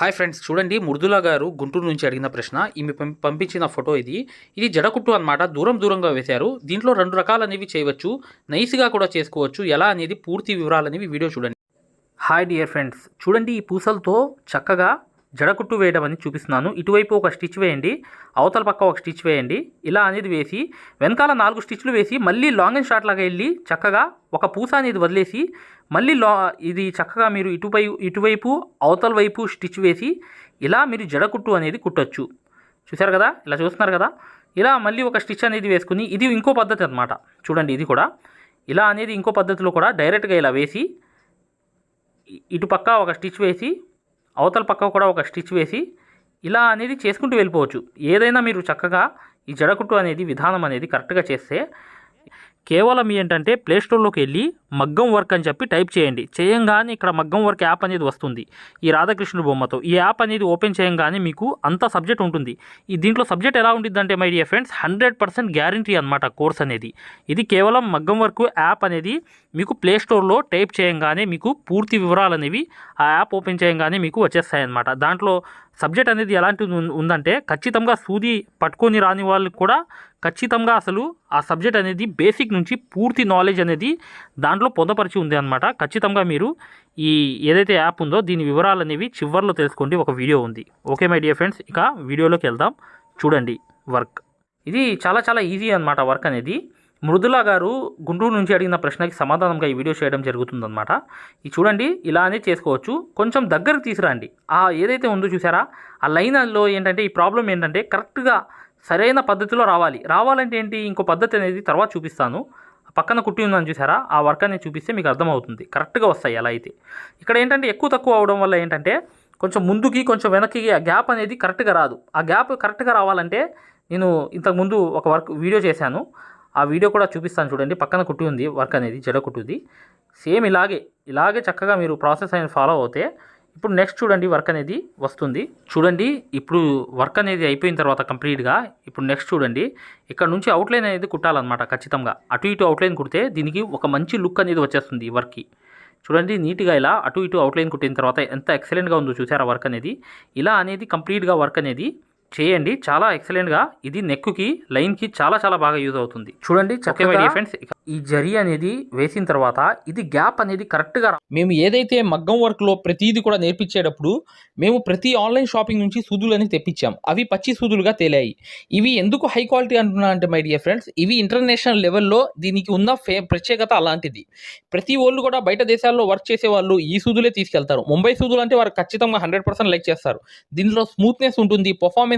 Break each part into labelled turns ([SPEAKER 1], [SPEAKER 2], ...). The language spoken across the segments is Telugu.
[SPEAKER 1] హాయ్ ఫ్రెండ్స్ చూడండి మృదులా గారు గుంటూరు నుంచి అడిగిన ప్రశ్న ఈమె పం- పంపించిన ఫోటో ఇది. ఇది జడకుట్టు అన్నమాట దూరం దూరంగా వేశారు. దీంట్లో రెండు రకాలు అనేవి చేయవచ్చు నైస్గా కూడా చేసుకోవచ్చు. ఎలా అనేది పూర్తి వివరాలనేవి వీడియో చూడండి. హాయ్ డియర్ ఫ్రెండ్స్ చూడండి ఈ పూసలతో చక్కగా జడకుట్టు వేయడం అని చూపిస్తున్నాను. ఇటువైపు ఒక స్టిచ్ వేయండి. అవతల పక్క ఒక స్టిచ్ వేయండి. ఇలా అనేది వేసి వెనకాల నాలుగు స్టిచ్లు వేసి మళ్ళీ లాంగ్ అండ్ షార్ట్ లాగా వెళ్ళి చక్కగా ఒక పూస అనేది వదిలేసి మళ్ళీ లా ఇది చక్కగా మీరు ఇటుపై ఇటువైపు అవతల వైపు స్టిచ్ వేసి ఇలా మీరు జడకుట్టు అనేది కుట్టొచ్చు. చూసారు కదా? ఇలా చూస్తున్నారు కదా? ఇలా మళ్ళీ ఒక స్టిచ్ అనేది వేసుకుని ఇది ఇంకో పద్ధతి అనమాట చూడండి ఇది కూడా. ఇలా అనేది ఇంకో పద్ధతిలో కూడా డైరెక్ట్గా ఇలా వేసి ఇటుపక్క ఇటు పక్క ఒక స్టిచ్ వేసి అవతల పక్క కూడా ఒక స్టిచ్ వేసి ఇలా అనేది చేసుకుంటూ వెళ్ళిపోవచ్చు. ఏదైనా మీరు చక్కగా ఈ జడకుట్టు అనేది విధానం అనేది కరెక్ట్గా చేస్తే కేవలం ఏంటంటే ప్లేస్టోర్లోకి వెళ్ళి మగ్గం వర్క్ అని చెప్పి టైప్ చేయండి. చేయంగానే ఇక్కడ మగ్గం వర్క్ యాప్ అనేది వస్తుంది. ఈ రాధాకృష్ణుడు బొమ్మతో. ఈ యాప్ అనేది ఓపెన్ చేయంగానే మీకు అంత సబ్జెక్ట్ ఉంటుంది. ఈ దీంట్లో సబ్జెక్ట్ ఎలా ఉంటుందంటే my dear friends hundred percent guarantee అనమాట కోర్స్ అనేది. ఇది కేవలం మగ్గం వర్క్ యాప్ అనేది మీకు ప్లే స్టోర్లో టైప్ చేయంగానే మీకు పూర్తి వివరాలు అనేవి ఆ యాప్ ఓపెన్ చేయంగానే మీకు వచ్చేస్తాయి అన్నమాట దాంట్లో సబ్జెక్ట్ అనేది ఎలాంటిది ఉందంటే ఖచ్చితంగా సూది పట్టుకొని రాని వాళ్ళకి కూడా ఖచ్చితంగా అసలు ఆ సబ్జెక్ట్ అనేది బేసిక్ నుంచి పూర్తి నాలెడ్జ్ అనేది దాంట్లో దాంట్లో పొందపరిచి ఉంది అనమాట ఖచ్చితంగా మీరు ఈ ఏదైతే యాప్ ఉందో దీని వివరాలు అనేవి చివర్లో తెలుసుకోండి. ఒక వీడియో ఉంది. ఓకే మై డియర్ ఫ్రెండ్స్ ఇక వీడియోలోకి వెళ్దాం. చూడండి వర్క్. ఇది చాలా చాలా ఈజీ అనమాట వర్క్ అనేది. మృదులా గారు గుంటూరు నుంచి అడిగిన ప్రశ్నకి సమాధానంగా ఈ వీడియో చేయడం జరుగుతుందన్నమాట. ఇది చూడండి ఇలానే చేసుకోవచ్చు. కొంచెం దగ్గరకు తీసుకురండి. ఆ ఏదైతే ఉందో చూసారా? ఆ లైన్లో ఏంటంటే ఈ ప్రాబ్లం ఏంటంటే కరెక్ట్గా సరైన పద్ధతిలో రావాలి. రావాలంటే ఏంటి? ఇంకో పద్ధతి అనేది తర్వాత చూపిస్తాను. పక్కన కుట్టి ఉందని చూసారా? ఆ వర్క్ అనేది చూపిస్తే మీకు అర్థమవుతుంది. కరెక్ట్గా వస్తాయి అలా అయితే. ఇక్కడ ఏంటంటే ఎక్కువ తక్కువ అవడం వల్ల ఏంటంటే కొంచెం ముందుకి కొంచెం వెనక్కి ఆ గ్యాప్ అనేది కరెక్ట్గా రాదు. ఆ గ్యాప్ కరెక్ట్గా రావాలంటే నేను ఇంతకుముందు ఒక వర్క్ వీడియో చేశాను. ఆ వీడియో కూడా చూపిస్తాను చూడండి. పక్కన కుట్టి ఉంది వర్క్ అనేది జడ కుట్టుది. సేమ్ ఇలాగే ఇలాగే చక్కగా మీరు ప్రాసెస్ అనేది ఫాలో అవుతే ఇప్పుడు నెక్స్ట్ చూడండి వర్క్ అనేది వస్తుంది. చూడండి ఇప్పుడు వర్క్ అనేది అయిపోయిన తర్వాత కంప్లీట్గా ఇప్పుడు నెక్స్ట్ చూడండి. ఇక్కడ నుంచి అవుట్లైన్ అనేది కుట్టాలన్నమాట ఖచ్చితంగా. అటు ఇటు అవుట్లైన్ కుడితే దీనికి ఒక మంచి లుక్ అనేది వచ్చేస్తుంది ఈ వర్క్కి చూడండి నీట్గా ఇలా అటు ఇటు అవుట్లైన్ కుట్టిన తర్వాత ఎంత ఎక్సలెంట్గా ఉందో చూసారా వర్క్ అనేది? ఇలా అనేది కంప్లీట్గా వర్క్ అనేది చేయండి. చాలా ఎక్సలెంట్గా ఇది నెక్కి లైన్కి చాలా చాలా బాగా యూజ్ అవుతుంది. చూడండి చక్కగా ఫ్రెండ్స్ ఈ జరీ అనేది వేసిన తర్వాత ఇది గ్యాప్ అనేది కరెక్ట్గా మేము ఏదైతే మగ్గం వర్క్లో ప్రతిదీ కూడా నేర్పించేటప్పుడు మేము ప్రతి ఆన్లైన్ షాపింగ్ నుంచి సూదులు అనేది తెప్పించాం. అవి పచ్చి సూదులుగా తేలాయి. ఇవి ఎందుకు హై క్వాలిటీ అంటున్నా అంటే మై డియర్ ఫ్రెండ్స్ ఇవి ఇంటర్నేషనల్ లెవెల్లో దీనికి ఉన్న ఫే ప్రత్యేకత అలాంటిది. ప్రతి వాళ్ళు కూడా బయట దేశాల్లో వర్క్ చేసే వాళ్ళు ఈ సూదులే తీసుకెళ్తారు. ముంబై సూదులు అంటే వారు ఖచ్చితంగా హండ్రెడ్ పర్సెంట్ లైక్ చేస్తారు. దీనిలో స్మూత్నెస్ ఉంటుంది పర్ఫార్మెన్స్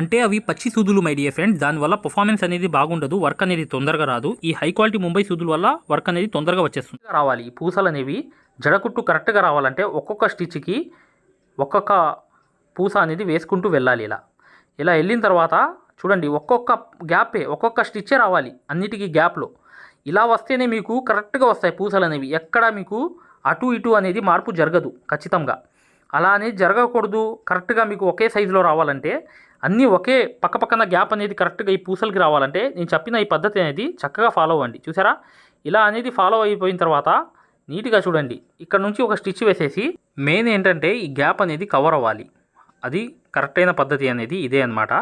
[SPEAKER 1] అంటే అవి పచ్చి సూదులు మై డియర్ ఫ్రెండ్ దానివల్ల పర్ఫార్మెన్స్ అనేది బాగుండదు వర్క్ అనేది తొందరగా రాదు. ఈ హై క్వాలిటీ ముంబై సూదుల వల్ల వర్క్ అనేది తొందరగా వచ్చేస్తుంది. రావాలి. ఈ పూసలు అనేవి జడకుట్టు కరెక్ట్గా రావాలంటే ఒక్కొక్క స్టిచ్కి ఒక్కొక్క పూస అనేది వేసుకుంటూ వెళ్ళాలి ఇలా. ఇలా వెళ్ళిన తర్వాత చూడండి ఒక్కొక్క గ్యాపే ఒక్కొక్క స్టిచ్చే రావాలి అన్నిటికీ గ్యాప్లో ఇలా వస్తేనే మీకు కరెక్ట్గా వస్తాయి పూసలు అనేవి. ఎక్కడ మీకు అటు ఇటు అనేది మార్పు జరగదు ఖచ్చితంగా. అలా అనేది జరగకూడదు. కరెక్ట్గా మీకు ఒకే సైజులో రావాలంటే అన్నీ ఒకే పక్క పక్కన గ్యాప్ అనేది కరెక్ట్గా ఈ పూసలకి రావాలంటే నేను చెప్పిన ఈ పద్ధతి అనేది చక్కగా ఫాలో అవ్వండి. చూసారా? ఇలా అనేది ఫాలో అయిపోయిన తర్వాత నీట్గా చూడండి. ఇక్కడ నుంచి ఒక స్టిచ్ వేసేసి మెయిన్ ఏంటంటే ఈ గ్యాప్ అనేది కవర్ అవ్వాలి. అది కరెక్ట్ అయిన పద్ధతి అనేది ఇదే అనమాట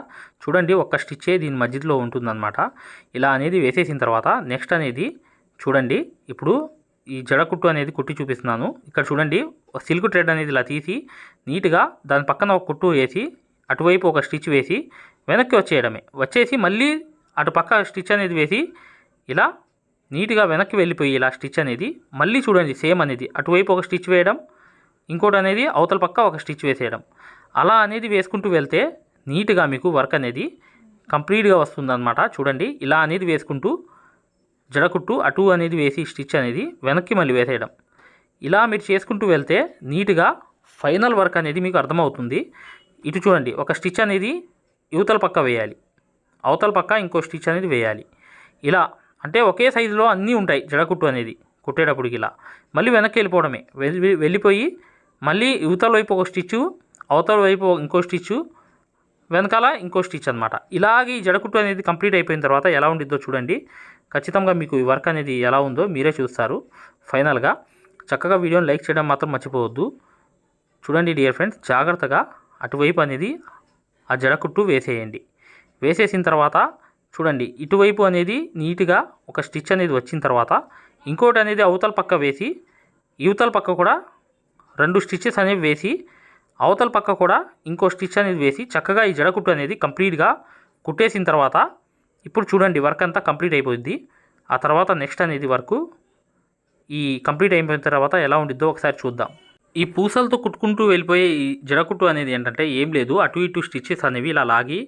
[SPEAKER 1] చూడండి ఒక్క స్టిచ్చే దీని మధ్యలో ఉంటుందన్నమాట. ఇలా అనేది వేసేసిన తర్వాత నెక్స్ట్ అనేది చూడండి. ఇప్పుడు ఈ జడకుట్టు అనేది కుట్టి చూపిస్తున్నాను. ఇక్కడ చూడండి సిల్క్ థ్రెడ్ అనేది ఇలా తీసి నీట్గా దాని పక్కన ఒక కుట్టు వేసి అటువైపు ఒక స్టిచ్ వేసి వెనక్కి వచ్చేయడమే. వచ్చేసి మళ్ళీ అటు పక్క స్టిచ్ అనేది వేసి ఇలా నీట్గా వెనక్కి వెళ్ళిపోయి ఇలా స్టిచ్ అనేది మళ్ళీ చూడండి సేమ్ అనేది. అటువైపు ఒక స్టిచ్ వేయడం ఇంకోటి అనేది అవతల పక్క ఒక స్టిచ్ వేసేయడం. అలా అనేది వేసుకుంటూ వెళ్తే నీట్గా మీకు వర్క్ అనేది కంప్లీట్గా వస్తుందన్నమాట. చూడండి ఇలా అనేది వేసుకుంటూ జడకుట్టు అటు అనేది వేసి స్టిచ్ అనేది వెనక్కి మళ్ళీ వేసేయడం. ఇలా మీరు చేసుకుంటూ వెళ్తే నీట్గా ఫైనల్ వర్క్ అనేది మీకు అర్థమవుతుంది. ఇటు చూడండి ఒక స్టిచ్ అనేది యువతల పక్క వేయాలి. అవతల పక్క ఇంకో స్టిచ్ అనేది వేయాలి. ఇలా అంటే ఒకే సైజులో అన్నీ ఉంటాయి జడకుట్టు అనేది కుట్టేటప్పటికి ఇలా. మళ్ళీ వెనక్కి వెళ్ళిపోవడమే. వెళ్ళి వెళ్ళిపోయి మళ్ళీ యువతల వైపు ఒక స్టిచ్చు అవతల వైపు ఇంకో స్టిచ్చు వెనకాల ఇంకో స్టిచ్ అనమాట ఇలాగే ఈ జడకుట్టు అనేది కంప్లీట్ అయిపోయిన తర్వాత ఎలా ఉండిద్దో చూడండి. ఖచ్చితంగా మీకు ఈ వర్క్ అనేది ఎలా ఉందో మీరే చూస్తారు. ఫైనల్గా చక్కగా వీడియోని లైక్ చేయడం మాత్రం మర్చిపోవద్దు. చూడండి డియర్ ఫ్రెండ్స్ జాగ్రత్తగా అటువైపు అనేది ఆ జడకుట్టు వేసేయండి. వేసేసిన తర్వాత చూడండి ఇటువైపు అనేది నీట్గా ఒక స్టిచ్ అనేది వచ్చిన తర్వాత ఇంకోటి అనేది అవతల పక్క వేసి ఇవతల పక్క కూడా రెండు స్టిచ్చెస్ అనేవి వేసి అవతల పక్క కూడా ఇంకో స్టిచ్ అనేది వేసి చక్కగా ఈ జడకుట్టు అనేది కంప్లీట్గా కుట్టేసిన తర్వాత ఇప్పుడు చూడండి వర్క్ అంతా కంప్లీట్ అయిపోయింది ఆ తర్వాత నెక్స్ట్ అనేది వర్క్ ఈ కంప్లీట్ అయిపోయిన తర్వాత ఎలా ఉండిద్దో ఒకసారి చూద్దాం. ఈ పూసలతో కుట్టుకుంటూ వెళ్ళిపోయే ఈ జడకుట్టు అనేది ఏంటంటే ఏం లేదు. అటు ఇటు స్టిచ్చెస్ అనేవి ఇలా లాగి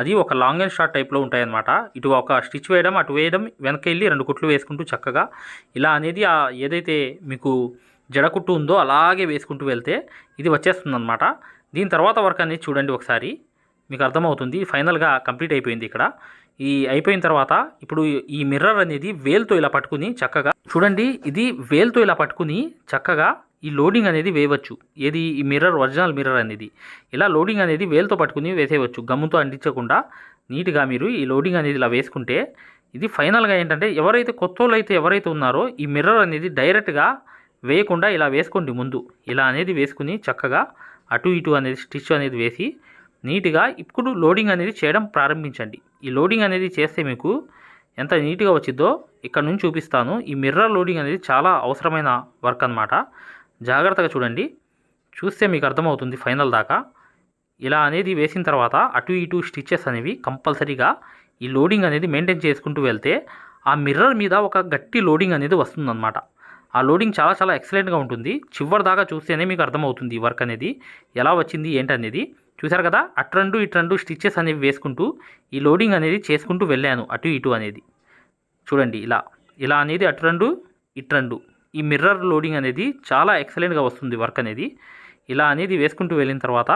[SPEAKER 1] అది ఒక లాంగ్ అండ్ షార్ట్ టైప్లో ఉంటాయన్నమాట. ఇటు ఒక స్టిచ్ వేయడం అటు వేయడం వెనక వెళ్ళి రెండు కుట్లు వేసుకుంటూ చక్కగా ఇలా అనేది ఆ ఏదైతే మీకు జడకుట్టు ఉందో అలాగే వేసుకుంటూ వెళ్తే ఇది వచ్చేస్తుంది అనమాట దీని తర్వాత వర్క్ అనేది చూడండి ఒకసారి. మీకు అర్థమవుతుంది. ఫైనల్గా కంప్లీట్ అయిపోయింది ఇక్కడ. ఈ అయిపోయిన తర్వాత ఇప్పుడు ఈ మిర్రర్ అనేది వేల్తో ఇలా పట్టుకుని చక్కగా చూడండి. ఇది వేల్తో ఇలా పట్టుకుని చక్కగా ఈ లోడింగ్ అనేది వేయవచ్చు. ఏది? ఈ మిర్రర్ ఒరిజినల్ మిర్రర్ అనేది. ఇలా లోడింగ్ అనేది వేలుతో పట్టుకుని వేసేయవచ్చు. గమ్ముతో అంటించకుండా నీట్గా మీరు ఈ లోడింగ్ అనేది ఇలా వేసుకుంటే ఇది ఫైనల్గా ఏంటంటే ఎవరైతే కొత్త అయితే ఎవరైతే ఉన్నారో ఈ మిర్రర్ అనేది డైరెక్ట్గా వేయకుండా ఇలా వేసుకోండి ముందు. ఇలా అనేది వేసుకుని చక్కగా అటు ఇటు అనేది స్టిచ్ అనేది వేసి నీట్గా ఇప్పుడు లోడింగ్ అనేది చేయడం ప్రారంభించండి. ఈ లోడింగ్ అనేది చేస్తే మీకు ఎంత నీట్గా వచ్చిందో ఇక్కడ నుంచి చూపిస్తాను. ఈ మిర్రర్ లోడింగ్ అనేది చాలా అవసరమైన వర్క్ అనమాట జాగ్రత్తగా చూడండి. చూస్తే మీకు అర్థమవుతుంది ఫైనల్ దాకా. ఇలా అనేది వేసిన తర్వాత అటు ఇటు స్టిచెస్ అనేవి కంపల్సరీగా ఈ లోడింగ్ అనేది మెయింటైన్ చేసుకుంటూ వెళ్తే ఆ మిర్రర్ మీద ఒక గట్టి లోడింగ్ అనేది వస్తుందన్నమాట. ఆ లోడింగ్ చాలా చాలా ఎక్సలెంట్గా ఉంటుంది. చివరి దాకా చూస్తేనే మీకు అర్థమవుతుంది ఈ వర్క్ అనేది ఎలా వచ్చింది ఏంటనేది చూసారు కదా? అటు రెండు ఇటు రెండు స్టిచెస్ అనేవి వేసుకుంటూ ఈ లోడింగ్ అనేది చేసుకుంటూ వెళ్ళాను అటు ఇటు అనేది. చూడండి ఇలా ఇలా అనేది అటు రెండు ఇటు రెండు. ఈ మిర్రర్ లోడింగ్ అనేది చాలా ఎక్సలెంట్గా వస్తుంది వర్క్ అనేది. ఇలా అనేది వేసుకుంటూ వెళ్ళిన తర్వాత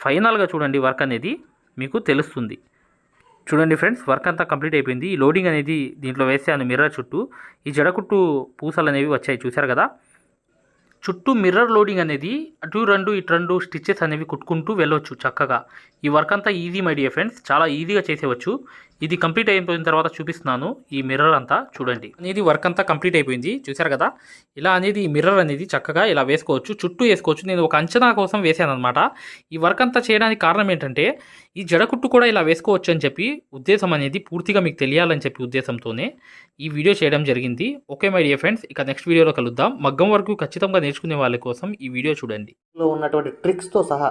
[SPEAKER 1] ఫైనల్గా చూడండి వర్క్ అనేది మీకు తెలుస్తుంది. చూడండి ఫ్రెండ్స్ వర్క్ అంతా కంప్లీట్ అయిపోయింది. ఈ లోడింగ్ అనేది దీంట్లో వేసాను మిర్రర్ చుట్టూ. ఈ జడకుట్టు పూసలు అనేవి వచ్చాయి చూసారు కదా? చుట్టూ మిర్రర్ లోడింగ్ అనేది అటు రెండు ఇటు రెండు స్టిచ్చెస్ అనేవి కుట్టుకుంటూ వెళ్ళొచ్చు చక్కగా. ఈ వర్క్ అంతా ఈజీ మై డియర్ ఫ్రెండ్స్ చాలా ఈజీగా చేసేవచ్చు. ఇది కంప్లీట్ అయిపోయిన తర్వాత చూపిస్తున్నాను ఈ మిర్రర్ అంతా చూడండి. అనేది వర్క్ అంతా కంప్లీట్ అయిపోయింది. చూసారు కదా? ఇలా అనేది ఈ మిర్రర్ అనేది చక్కగా ఇలా వేసుకోవచ్చు. చుట్టూ వేసుకోవచ్చు. నేను ఒక అంచనా కోసం వేసాను అనమాట ఈ వర్క్ అంతా చేయడానికి కారణం ఏంటంటే ఈ జడకుట్టు కూడా ఇలా వేసుకోవచ్చు అని చెప్పి ఉద్దేశం అనేది పూర్తిగా మీకు తెలియాలని చెప్పి ఉద్దేశంతోనే ఈ వీడియో చేయడం జరిగింది. ఓకే మై డియర్ ఫ్రెండ్స్ ఇక నెక్స్ట్ వీడియోలో కలుద్దాం. మగ్గం వరకు ఖచ్చితంగా నేర్చుకునే వాళ్ళ కోసం ఈ వీడియో చూడండి.
[SPEAKER 2] లో ఉన్నటువంటి ట్రిక్స్తో సహా